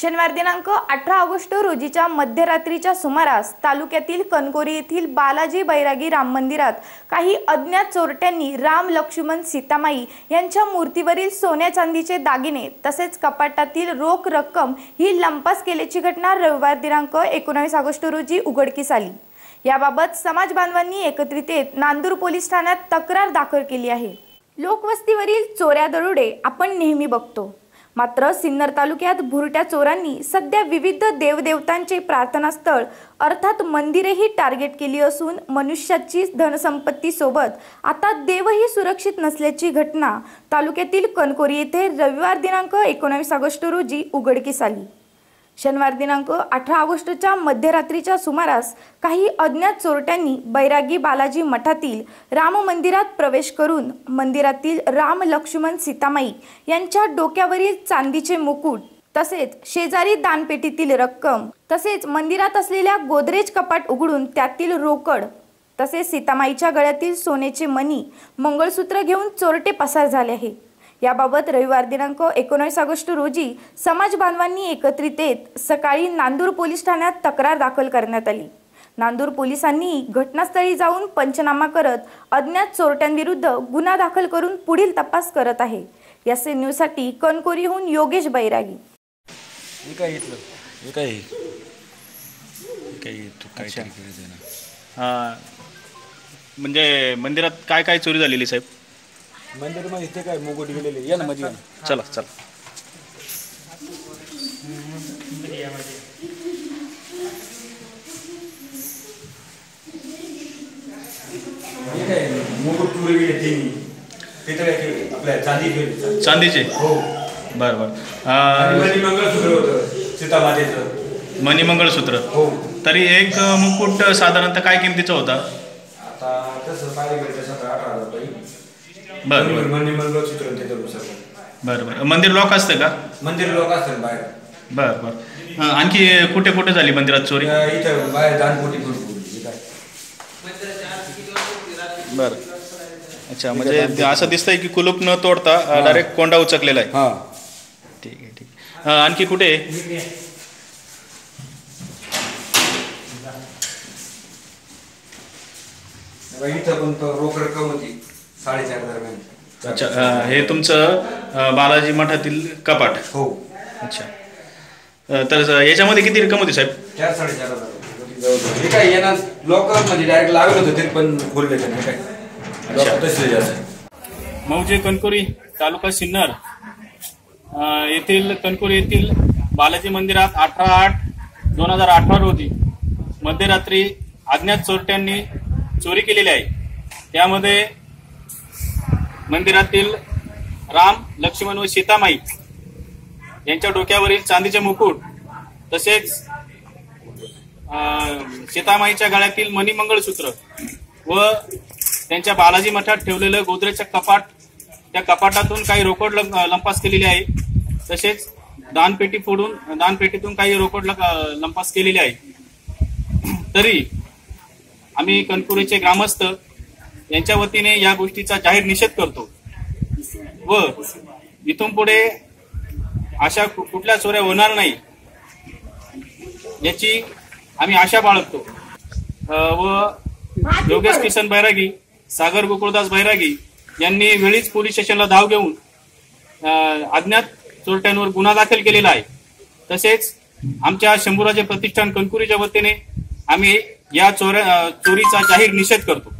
शनिवार दिनांक अठरा ऑगस्ट रोजीच्या मध्यरात्रीच्या सुमारास तालुक्यातील कणकोरी येथील बालाजी बैरागी राम मंदिरात काही अज्ञात चोरट्यांनी राम लक्ष्मण सीतामाई यांच्या मूर्तीवरील सोन्या चांदीचे दागिने तसेच कपाटातील रोख रक्कम ही लंपास केल्याची घटना रविवार दिनांक एकोणावीस ऑगस्ट रोजी उघडकीस आली. याबाबत समाज बांधवांनी एकत्रित येत नांदूर पोलीस ठाण्यात तक्रार दाखल केली आहे. लोकवस्तीवरील चोऱ्या दरोडे आपण नेहमी बघतो. मात्र सिन्नर तालुक्यात भुरट्या चोरांनी सध्या विविध देवदेवतांचे प्रार्थनास्थळ अर्थात मंदिरेही टार्गेट केली असून मनुष्याची धनसंपत्ती सोबत आता देवही सुरक्षित नसल्याची घटना तालुक्यातील कणकोरी येथे रविवार दिनांक एकोणावीस ऑगस्ट रोजी उघडकीस आली. शनिवार दिनांक अठरा ऑगस्टच्या मध्यरात्रीच्या सुमारास काही अज्ञात चोरट्यांनी बैरागी बालाजी मठातील राम मंदिरात प्रवेश करून मंदिरातील राम लक्ष्मण सीतामाई यांच्या डोक्यावरील चांदीचे मुकुट तसेच शेजारी दानपेटीतील रक्कम तसेच मंदिरात असलेल्या गोदरेज कपाट उघडून त्यातील रोकड तसेच सीतामाईच्या गळ्यातील सोन्याचे मणी मंगळसूत्र घेऊन चोरटे पसार झाले आहे याबाबत रविवार दिनांक एकोणीस ऑगस्ट रोजी समाज बांधवांनी एकत्रित येत सकाळी नांदूर पोलीस ठाण्यात तक्रार दाखल करण्यात आली. नांदूर पोलिसांनी घटनास्थळी जाऊन पंचनामा करत अज्ञात चोरट्यांविरुद्ध गुन्हा दाखल करून पुढील तपास करत आहे. एस एन न्यूजसाठी कणकोरीहून योगेश बैरागी. हे काय घेतलं? हे काय हे काय तू काहीतरी करायचं ना. हां. म्हणजे मंदिरात काय काय चोरी झालेली साहेब? मंदिरमध्ये ते काय मुकुट गेलेले? या ना मध्ये या ना. चला चला. हे काय मुकुट गेले आपल्या चांदी चांदीचे? हो. बरं बरं. आणि अं, मध्ये मंगळसूत्र होतं सीतामातेचं. मणी मंगळसूत्र हो. तरी एक मुकुट साधारणतः काय किमतीचा होता? आता तसं पाहिलं गेलं तर सतरा अठरा हजार रुपये बरं बरं. मणी मंगळसूत्र आणि त्याचं सर्व बरं बरं. मंदिर लॉक असतं का? मंदिर लोक असतात बाहेर. बरं बरं. आणखी कुठे कुठे झाली मंदिरात चोरी? इथं बाहेर दानपोटी बरं. अच्छा म्हणजे असं दिसतंय की कुलूप न तोडता डायरेक्ट कोंडा उचकलेला आहे. हां. ठीक आहे ठीक आहे. आणखी कुठे? आहे? इथं पण तो रोख रक्कम होती. साडेचार दरम्यान. अच्छा अं, हे तुमचं अं, बालाजी मठातील कपाट. हो. अच्छा. अं, तर याच्यामध्ये किती रक्कम होती साहेब? चार साडेचार हजार. रुपये. हे काय येणार लोक म्हणजे डायरेक्ट लागत होते तरी पण खोलले त्याने काय? लोक तसले जास्त. मौजे कणकोरी तालुका सिन्नर. अं, येथील कणकोरी येथील बालाजी मंदिरात अठरा आठ दोन हजार अठरा रोजी मध्यरात्री अज्ञात चोरट्यांनी चोरी केलेली आहे. त्यामध्ये मंदिरातील राम लक्ष्मण व सीतामाई यांच्या डोक्यावरील चांदीचे मुकुट तसेच सीतामाईच्या गळ्यातील मणिमंगळसूत्र व त्यांच्या बालाजी मठात ठेवलेलं गोदरेजचं कपाट त्या कपाटातून काही रोकड लंपास केलेली आहे. तसेच दानपेटी फोडून दानपेटीतून काही रोकड लंपास केलेली आहे. तरी आम्ही कणकुरीचे ग्रामस्थ यांच्या वतीने या गोष्टीचा जाहीर निषेध करतो. व इथून पुढे अशा कुठल्या चोऱ्या होणार नाही याची आम्ही आशा बाळगतो. व योगेश किसन बैरागी सागर गोकुळदास बैरागी यांनी वेळीच पोलीस स्टेशनला धाव घेऊन अज्ञात चोरट्यांवर गुन्हा दाखल केलेला आहे. तसेच आमच्या शंभूराजे प्रतिष्ठान कणकुरीच्या वतीने आम्ही या चोऱ्या चोरीचा जाहीर निषेध करतो.